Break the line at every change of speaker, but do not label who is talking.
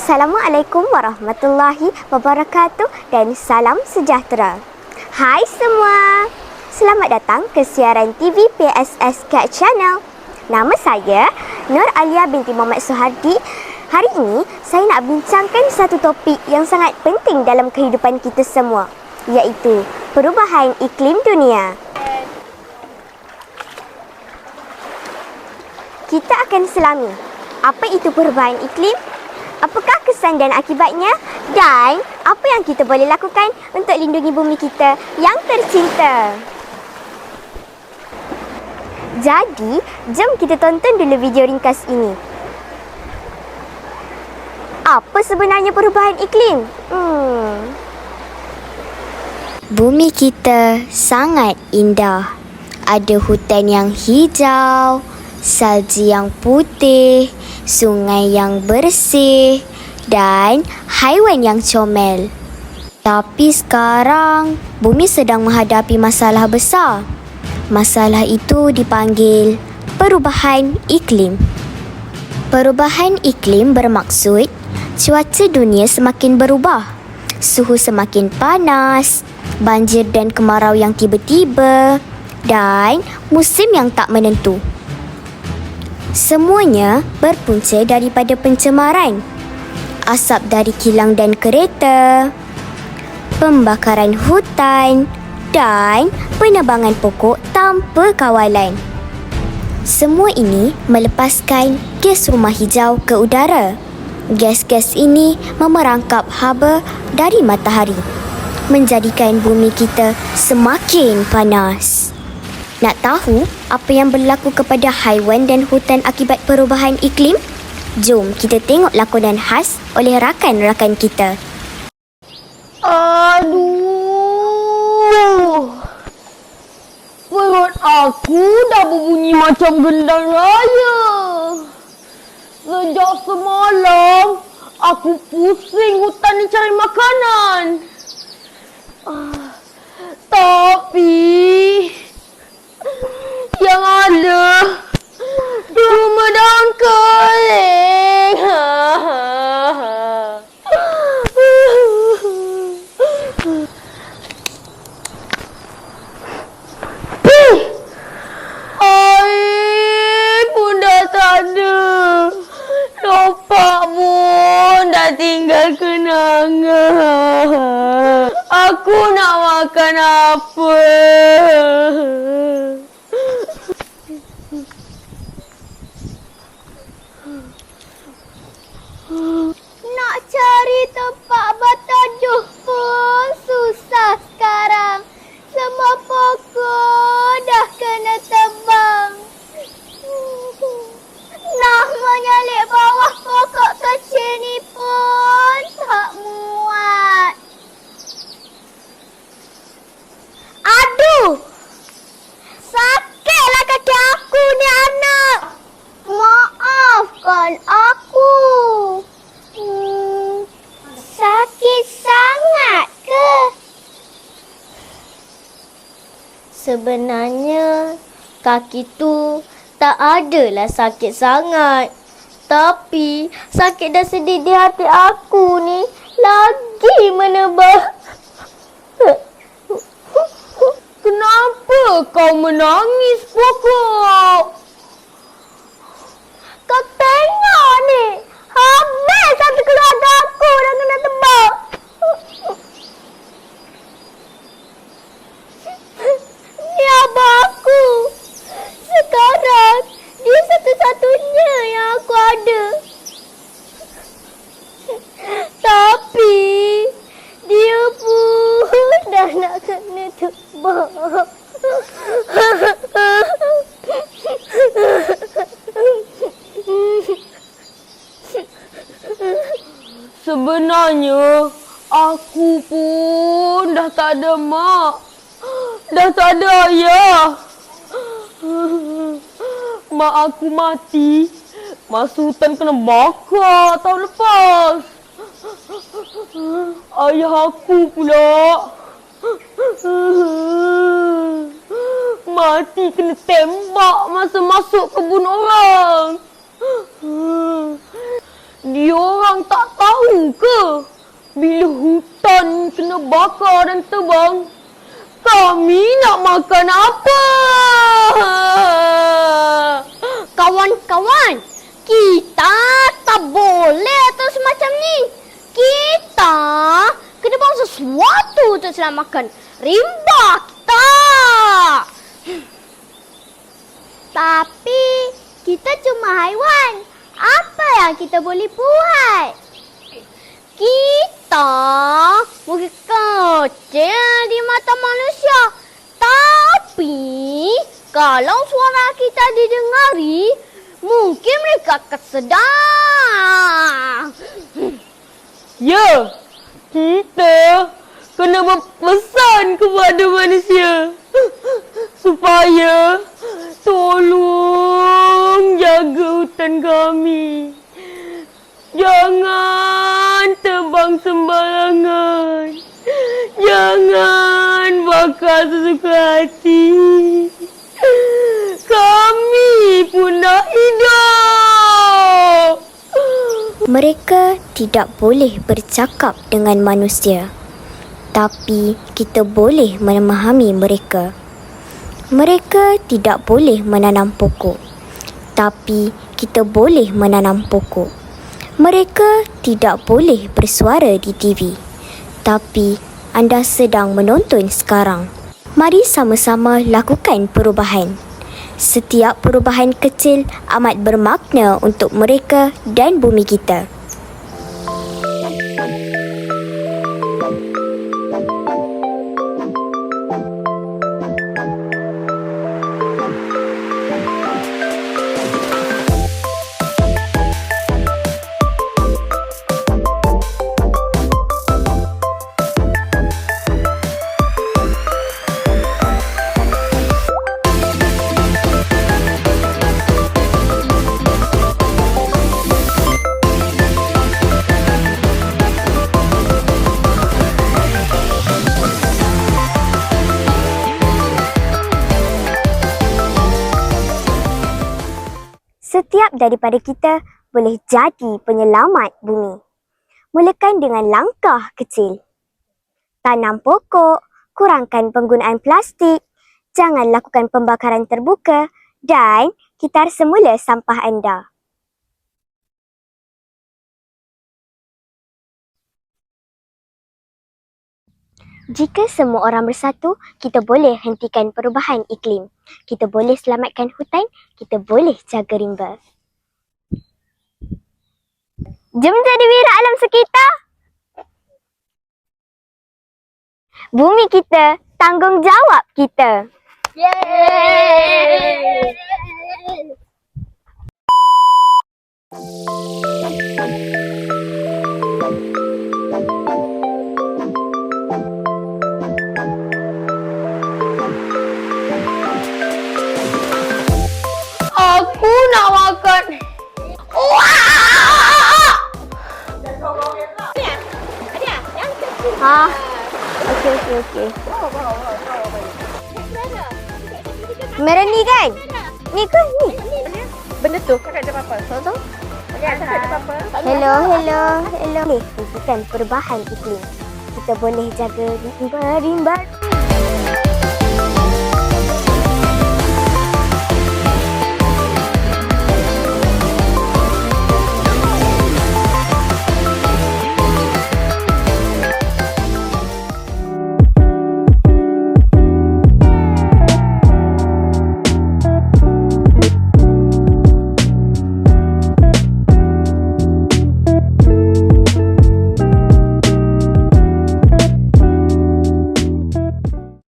Assalamualaikum warahmatullahi wabarakatuh dan salam sejahtera. Hai semua. Selamat datang ke siaran TV PSS Cat Channel. Nama saya Nur Alia binti Muhammad Suhardi. Hari ini saya nak bincangkan satu topik yang sangat penting dalam kehidupan kita semua, iaitu perubahan iklim dunia. Kita akan selami apa itu perubahan iklim Apakah kesan dan akibatnya? Dan apa yang kita boleh lakukan untuk lindungi bumi kita yang tercinta? Jadi, jom kita tonton dulu video ringkas ini. Apa sebenarnya perubahan iklim? Hmm.
Bumi kita sangat indah. Ada hutan yang hijau, salji yang putih, sungai yang bersih dan haiwan yang comel. Tapi sekarang bumi sedang menghadapi masalah besar. Masalah itu dipanggil perubahan iklim. Perubahan iklim bermaksud cuaca dunia semakin berubah. Suhu semakin panas, banjir dan kemarau yang tiba-tiba dan musim yang tak menentu. Semuanya berpunca daripada pencemaran. Asap dari kilang dan kereta, pembakaran hutan dan penebangan pokok tanpa kawalan. Semua ini melepaskan gas rumah hijau ke udara. Gas-gas ini memerangkap haba dari matahari, menjadikan bumi kita semakin panas. Nak tahu apa yang berlaku kepada haiwan dan hutan akibat perubahan iklim? Jom kita tengok lakonan khas oleh rakan-rakan kita.
Aduh. Perut aku dah berbunyi macam gendang raya. Sejak semalam, aku pusing hutan ni cari makanan. Ah, tapi yang ada cuma daun keling. Air pun dah tak ada. Lopak pun dah tinggal kenangan. Aku nak makan apa?
Nak cari tempat berteduh pun susah sekarang. Semua pokok dah kena tebang. Nak menyalip bawah pokok kecil ni pun tak muat. Aduh! Sakitlah kaki aku ni anak. Maafkan aku. Hmm, sakit sangat ke?
Sebenarnya kaki tu tak adalah sakit sangat. Tapi sakit dan sedih di hati aku ni lagi menebal. Kenapa kau menangis pokok? Kau tengok ni. Habis satu keluarga aku dah kena tebak. Ni abang aku. Sekarang dia satu-satunya yang aku ada. Tapi dia pun dah nak kena tebak. Sebenarnya aku pun dah tak ada mak. Dah tak ada ayah. Mak aku mati masa hutan kena bakar tahun lepas. Ayah aku pula mati kena tembak masa masuk kebun orang. Diorang tak tahu ke? Bila hutan kena bakar dan tebang, kami nak makan apa? Kawan-kawan, kita tak boleh atas semacam ni. Kita kena bawa sesuatu untuk selamatkan rimba kita. Tapi kita cuma haiwan. Apa yang kita boleh buat? Kita mungkin kecil di mata manusia. Tapi kalau suara kita didengari, mungkin mereka akan sedar. Ya, kita kena berpesan kepada manusia supaya tolong jaga hutan kami. Jangan tebang sembarangan. Jangan bakar sesuka hati. Kami pun nak hidup.
Mereka tidak boleh bercakap dengan manusia. Tapi kita boleh memahami mereka. Mereka tidak boleh menanam pokok. Tapi kita boleh menanam pokok. Mereka tidak boleh bersuara di TV. Tapi anda sedang menonton sekarang. Mari sama-sama lakukan perubahan. Setiap perubahan kecil amat bermakna untuk mereka dan bumi kita.
Daripada kita boleh jadi penyelamat bumi. Mulakan dengan langkah kecil. Tanam pokok, kurangkan penggunaan plastik, jangan lakukan pembakaran terbuka dan kitar semula sampah anda. Jika semua orang bersatu, kita boleh hentikan perubahan iklim. Kita boleh selamatkan hutan, kita boleh jaga rimba. Jom jadi wira alam sekitar. Bumi kita, tanggungjawab kita.
Yeay! Aku
Merah ni kan? Ni ke ni?
Benda tu kau tak ada apa-apa.
Tak tahu.
Tak ada apa-apa.
Hello, hello, hello. Boleh hentikan perubahan iklim. Kita boleh jaga rimba-rimba